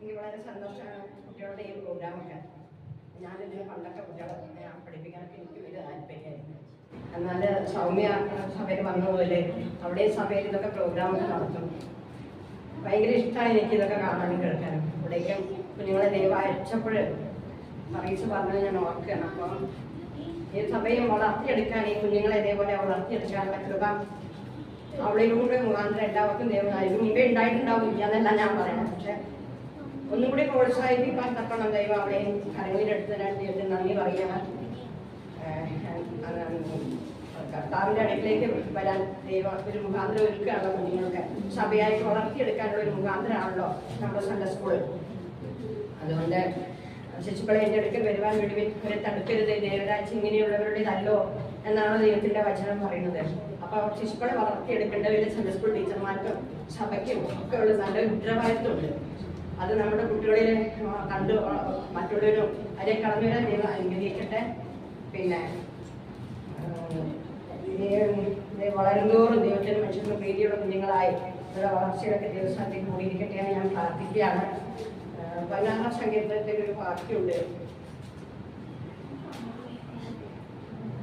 എനിക്ക് വളരെ സന്തോഷമാണ് കുട്ടികളുടെ ഈ പ്രോഗ്രാമൊക്കെ. ഞാനിതിന് പണ്ടൊക്കെ കുട്ടികളെ പഠിപ്പിക്കാനൊക്കെ എനിക്ക് വലിയ താല്പര്യമായിരുന്നു. എന്നാൽ സൗമ്യ സഭയിൽ വന്ന പോലെ അവിടെ സഭയിൽ ഇതൊക്കെ പ്രോഗ്രാമൊക്കെ നടത്തും. ഭയങ്കര ഇഷ്ടമായി എനിക്ക് ഇതൊക്കെ കാണാനും കേൾക്കാനും. ഇവിടേക്ക് കുഞ്ഞുങ്ങളെ ദൈവം അയച്ചപ്പോൾ പറയിച്ച് പറഞ്ഞത് ഞാൻ ഓർക്കുകയാണ്. അപ്പം ഈ സഭയെ വളർത്തിയെടുക്കാൻ ഈ കുഞ്ഞുങ്ങളെ ഇതേപോലെ വളർത്തിയെടുക്കാനുള്ള കൃപ അവളിലൂടെ മുഖാന്തരം എല്ലാവർക്കും ദൈവം മുമ്പേ ഉണ്ടായിട്ടുണ്ടാവും എന്നല്ല ഞാൻ പറയണം പക്ഷെ ഒന്നും കൂടി പ്രോത്സാഹിപ്പിക്കാൻ തക്കണം ദൈവം അവളെ കരങ്ങളിലെടുത്തതിനായിട്ട് ദൈവത്തിന് നന്ദി പറയണം കർത്താവിന്റെ അടുക്കിലേക്ക് വരാൻ ദൈവം ഒരു മുഖാന്തരം ഒരുക്കുകയാണല്ലോ കുഞ്ഞുങ്ങൾക്ക്. സഭയായിട്ട് വളർത്തിയെടുക്കാനുള്ള ഒരു മുഖാന്തരമാണല്ലോ നമ്മുടെ സൺഡേ സ്കൂൾ അതുകൊണ്ട് ശിശുക്കളെ എന്റെ അടുക്കൽ വരുവാൻ വേണ്ടി ഇവരെ തടുക്കരുത്. ദേവരാജ് ഇങ്ങനെയുള്ളവരുടേതല്ലോ എന്നാണ് ദൈവത്തിന്റെ വചനം പറയുന്നത്. അപ്പോൾ ശിശുക്കളെ വളർത്തിയെടുക്കേണ്ടവരുടെ സൺഡേ സ്കൂൾ ടീച്ചർമാർക്കും സഭയ്ക്കും ഒക്കെ ഉള്ള നല്ല ഉത്തരവാദിത്വമുണ്ട്. അത് നമ്മുടെ കുട്ടികളിൽ കണ്ടു മറ്റുള്ളവരും അതിനെ കടന്നു വരാൻ ദൈവം അനുഗ്രഹിക്കട്ടെ. പിന്നെ വളരുന്തോറും ദൈവത്തിന് മനുഷ്യർക്ക് പ്രീതിയുള്ള കുഞ്ഞുങ്ങളായി അവരുടെ വളർച്ചയിലൊക്കെ ദൈവസ്ഥാനത്തേക്ക് കൂടിയിരിക്കട്ടെ എന്ന് ഞാൻ പ്രാർത്ഥിക്കുകയാണ്. പതിനാറാം സങ്കീർത്തനത്തിൽ ഒരു വാക്യമുണ്ട്.